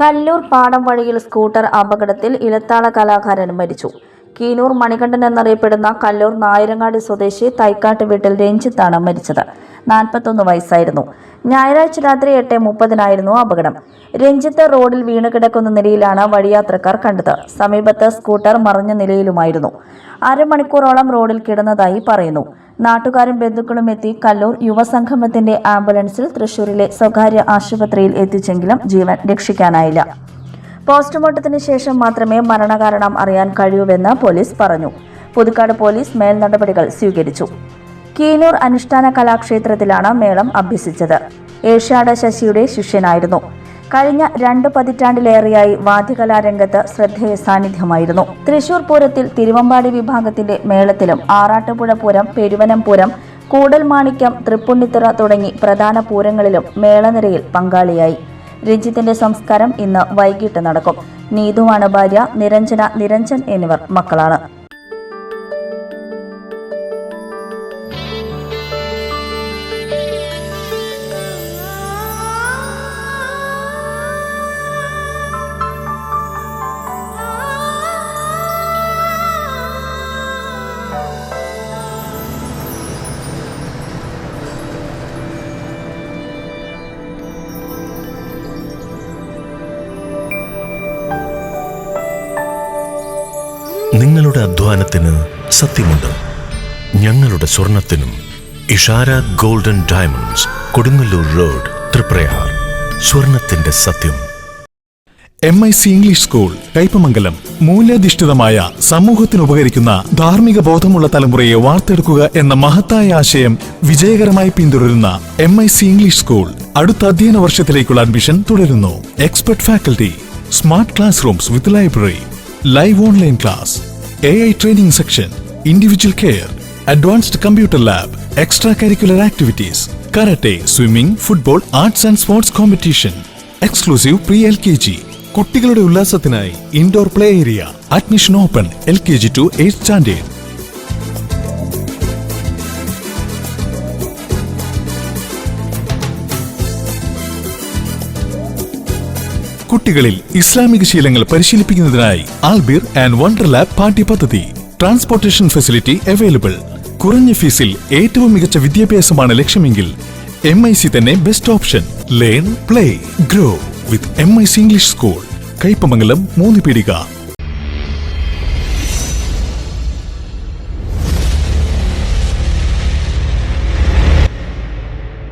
കല്ലൂർ പാടം വഴിയിൽ സ്കൂട്ടർ അപകടത്തിൽ ഇലത്താള കലാകാരൻ മരിച്ചു. കീനൂർ മണികണ്ഠൻ എന്നറിയപ്പെടുന്ന കല്ലൂർ നായരങ്ങാടി സ്വദേശി തൈക്കാട്ട് വീട്ടിൽ രഞ്ജിത്താണ് മരിച്ചത്. നാൽപ്പത്തൊന്ന് വയസ്സായിരുന്നു. ഞായറാഴ്ച രാത്രി എട്ട് മുപ്പതിനായിരുന്നു അപകടം. രഞ്ജിത്ത് റോഡിൽ വീണ് കിടക്കുന്ന നിലയിലാണ് വഴിയാത്രക്കാർ കണ്ടത്. സമീപത്ത് സ്കൂട്ടർ മറിഞ്ഞ നിലയിലുമായിരുന്നു. അരമണിക്കൂറോളം റോഡിൽ കിടന്നതായി പറയുന്നു. നാട്ടുകാരും ബന്ധുക്കളും എത്തി കല്ലൂർ യുവസംഗമത്തിന്റെ ആംബുലൻസിൽ തൃശൂരിലെ സ്വകാര്യ ആശുപത്രിയിൽ എത്തിച്ചെങ്കിലും ജീവൻ രക്ഷിക്കാനായില്ല. പോസ്റ്റ്മോർട്ടത്തിന് ശേഷം മാത്രമേ മരണകാരണം അറിയാൻ കഴിയൂവെന്ന് പോലീസ് പറഞ്ഞു. പുതുക്കാട് പോലീസ് മേൽ നടപടികൾ സ്വീകരിച്ചു. കീനൂർ അനുഷ്ഠാന കലാക്ഷേത്രത്തിലാണ് മേളം അഭ്യസിച്ചത്. ഏഷ്യാഡ് ശശിയുടെ ശിഷ്യനായിരുന്നു. കഴിഞ്ഞ രണ്ട് പതിറ്റാണ്ടിലേറെയായി വാദ്യകലാരംഗത്ത് ശ്രദ്ധേയ സാന്നിധ്യമായിരുന്നു. തൃശൂർ പൂരത്തിൽ തിരുവമ്പാടി വിഭാഗത്തിന്റെ മേളത്തിലും ആറാട്ടുപുഴ പൂരം പെരുവനം പൂരം കൂടൽമാണിക്യം തൃപ്പുണ്ണിത്തുറ തുടങ്ങി പ്രധാന പൂരങ്ങളിലും മേളനിരയിൽ പങ്കാളിയായി. രഞ്ജിത്തിന്റെ സംസ്കാരം ഇന്ന് വൈകിട്ട് നടക്കും. നീതുവാണ് ഭാര്യ നിരഞ്ജന നിരഞ്ജൻ എന്നിവർ മക്കളാണ്. നിങ്ങളുടെ അധ്വാനത്തിന് സത്യമുണ്ട്. ഞങ്ങളുടെ സ്വർണത്തിനും Ishara golden diamonds Kodungallur road Thriprayar. സ്വർണത്തിന്റെ സത്യം. M I C English school Kaipamangalam മൂല്യാധിഷ്ഠിതമായ സമൂഹത്തിന് ഉപകരിക്കുന്ന ധാർമ്മിക ബോധമുള്ള തലമുറയെ വാർത്തെടുക്കുക എന്ന മഹത്തായ ആശയം വിജയകരമായി പിന്തുടരുന്ന M I C English school അടുത്ത അധ്യയന വർഷത്തിലേക്കുള്ള അഡ്മിഷൻ തുടരുന്നു. Expert faculty smart class rooms with library live online class A I training section individual care advanced computer lab extra curricular activities karate swimming football arts and sports competition exclusive pre L K G കുട്ടികളുടെ ഉല്ലാസത്തിനായി indoor play area admission open L K G to eight standard കുട്ടികളിൽ ഇസ്ലാമിക ശീലങ്ങൾ പരിശീലിപ്പിക്കുന്നതിനായി Albir and wonder lab പാഠ്യപദ്ധതി transportation facility available കുറഞ്ഞ ഫീസിൽ ഏറ്റവും മികച്ച വിദ്യാഭ്യാസമാണ് ലക്ഷ്യമെങ്കിൽ എം ഐ സി തന്നെ best option learn play grow with M I C English school Kaipamangalam മൂന്ന് പീടിക.